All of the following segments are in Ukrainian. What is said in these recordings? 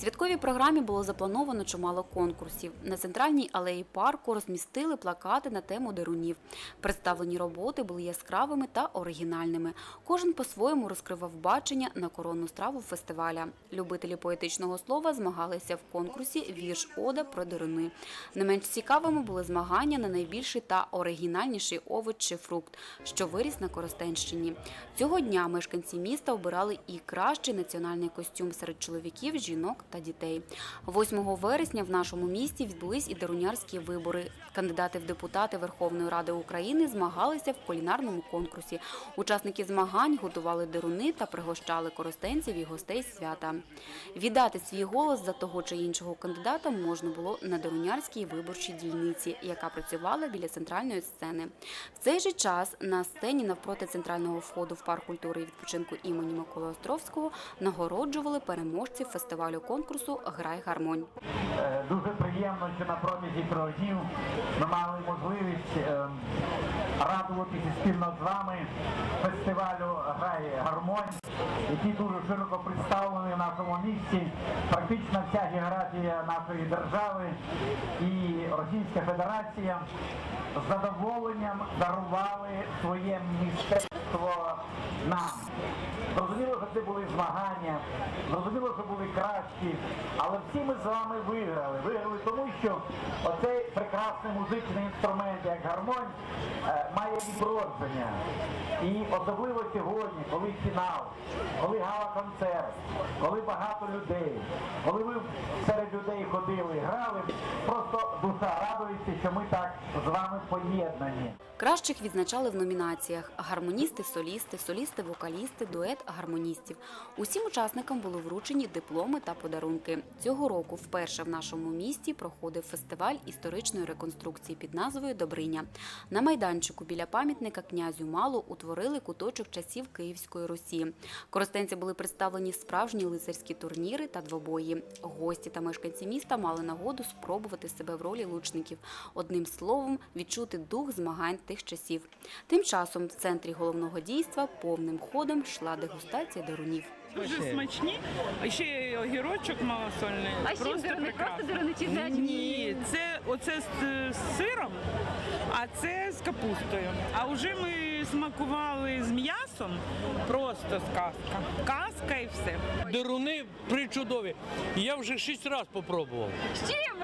святковій програмі було заплановано чимало конкурсів. На центральній алеї парку розмістили плакати на тему дерунів. Представлені роботи були яскравими та оригінальними. Кожен по-своєму розкривав бачення на коронну страву фестиваля. Любителі поетичного слова змагалися в конкурсі Вірш Ода про деруни. Не менш цікавими були змагання на найбільший та оригінальніший овоч чи фрукт, що виріс на Коростенщині. Цього дня мешканці міста обирали і кращий національний костюм серед чоловіків, жінок та дітей. 8 вересня в нашому місті відбулись і дарунярські вибори. Кандидати в депутати Верховної Ради України змагалися в кулінарному конкурсі. Учасники змагань готували деруни та пригощали коростенців і гостей свята. Віддати свій голос за того чи іншого кандидата можна було на дарунярській виборчій дільниці, яка працювала біля центральної сцени. В цей же час на сцені навпроти центрального входу в парк культури і відпочинку імені Миколи Островського нагороджували переможців фестивалю конкурсу Грай гармонь. Е, Дуже приємно, що на протязі трьох ми мали можливість е, радуватися спільно з вами фестивалю Грай гармонь, який дуже широко представлений в нашому місті. Практично вся географія нашої держави і Російська Федерація з задоволенням дарували своє мистецтво нам. Це були змагання, зрозуміло, що були кращі, але всі ми з вами виграли. Виграли тому, що оцей прекрасний музичний інструмент, як гармонь, е, має відродження. І особливо сьогодні, коли фінал, коли гала-концерт, коли багато людей, коли ви серед людей ходили, грали, душа радується, що ми так з вами поєднані. Кращих відзначали в номінаціях: гармоністи, солісти, солісти, вокалісти, дует гармоністів. Усім учасникам були вручені дипломи та подарунки. Цього року вперше в нашому місті проходив фестиваль історичної реконструкції під назвою Добриня. На майданчику біля пам'ятника князю Малу утворили куточок часів Київської Русі. Коростенці були представлені справжні лицарські турніри та двобої. Гості та мешканці міста мали нагоду спробувати себе в ролі лучників. Одним словом, відчути дух змагань тих часів. Тим часом в центрі головного дійства повним ходом йшла дегустація дарунів. Дуже смачні, а ще й огірочок малосольний. А з чим Просто прекрасно. Чи з Ні, це оце з з сиром, а це з капустою. А вже ми смакували з м'ясом, просто сказка. Казка і все. Деруни причудові. Я вже шість разів попробував. З чим?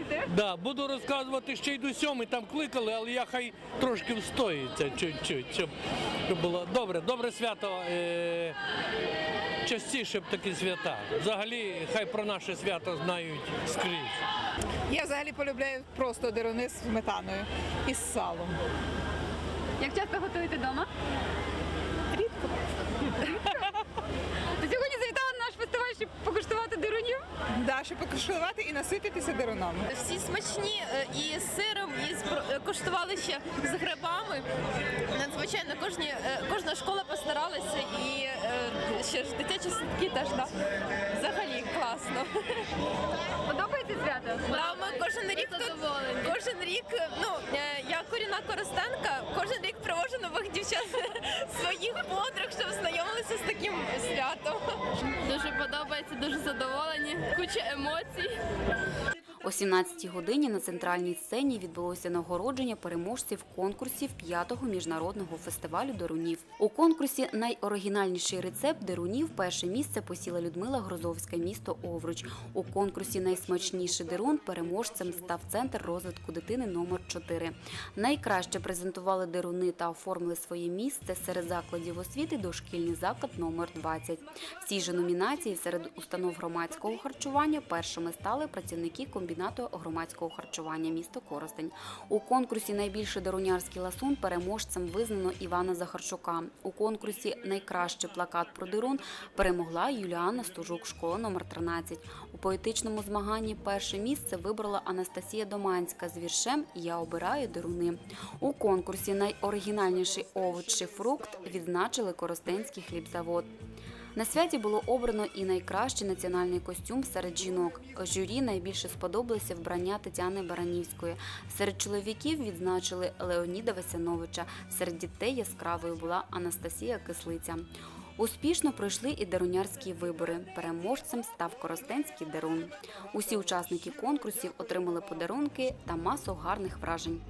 Розказуйте. Да, буду розказувати ще й до сьомий, там кликали, але я хай трошки встоїться чуть-чуть, щоб, було добре, добре свято. Е- частіше б такі свята. Взагалі, хай про наше свято знають скрізь. Я взагалі полюбляю просто деруни з сметаною і з салом. Як часто готуєте вдома? Рідко. Ти сьогодні завітала на наш фестиваль, щоб покуштувати дерунів? Да, щоб покуштувати і насититися дерунами. Всі смачні е, і з сиром, і з про- е, коштували ще з грибами. Надзвичайно кожні, е, кожна школа постаралася і ще ж дитячі садки теж да. Взагалі класно. Подобається свято? Да, ми кожен рік тут, кожен рік, ну я корінна коростенка, кожен рік привожу нових дівчат своїх подруг, щоб знайомилися з таким. Дуже подобається, дуже задоволені. Куча емоцій. О 17-й годині на центральній сцені відбулося нагородження переможців конкурсів п'ятого міжнародного фестивалю дерунів. У конкурсі найоригінальніший рецепт дерунів перше місце посіла Людмила Грозовська, місто Овруч. У конкурсі найсмачніший дерун переможцем став центр розвитку дитини номер 4 Найкраще презентували деруни та оформили своє місце серед закладів освіти дошкільний заклад номер 20 В же номінації серед установ громадського харчування першими стали працівники комбінату громадського харчування місто Коростень. У конкурсі найбільший дерунярський ласун переможцем визнано Івана Захарчука. У конкурсі найкращий плакат про дерун перемогла Юліана Стужук, школа номер 13 У поетичному змаганні перше місце вибрала Анастасія Доманська з віршем Я обираю деруни. У конкурсі найоригінальніший овоч фрукт відзначили Коростенський хлібзавод. На святі було обрано і найкращий національний костюм серед жінок. Журі найбільше сподобалося вбрання Тетяни Баранівської. Серед чоловіків відзначили Леоніда Васяновича. Серед дітей яскравою була Анастасія Кислиця. Успішно пройшли і дерунярські вибори. Переможцем став Коростенський дерун. Усі учасники конкурсів отримали подарунки та масу гарних вражень.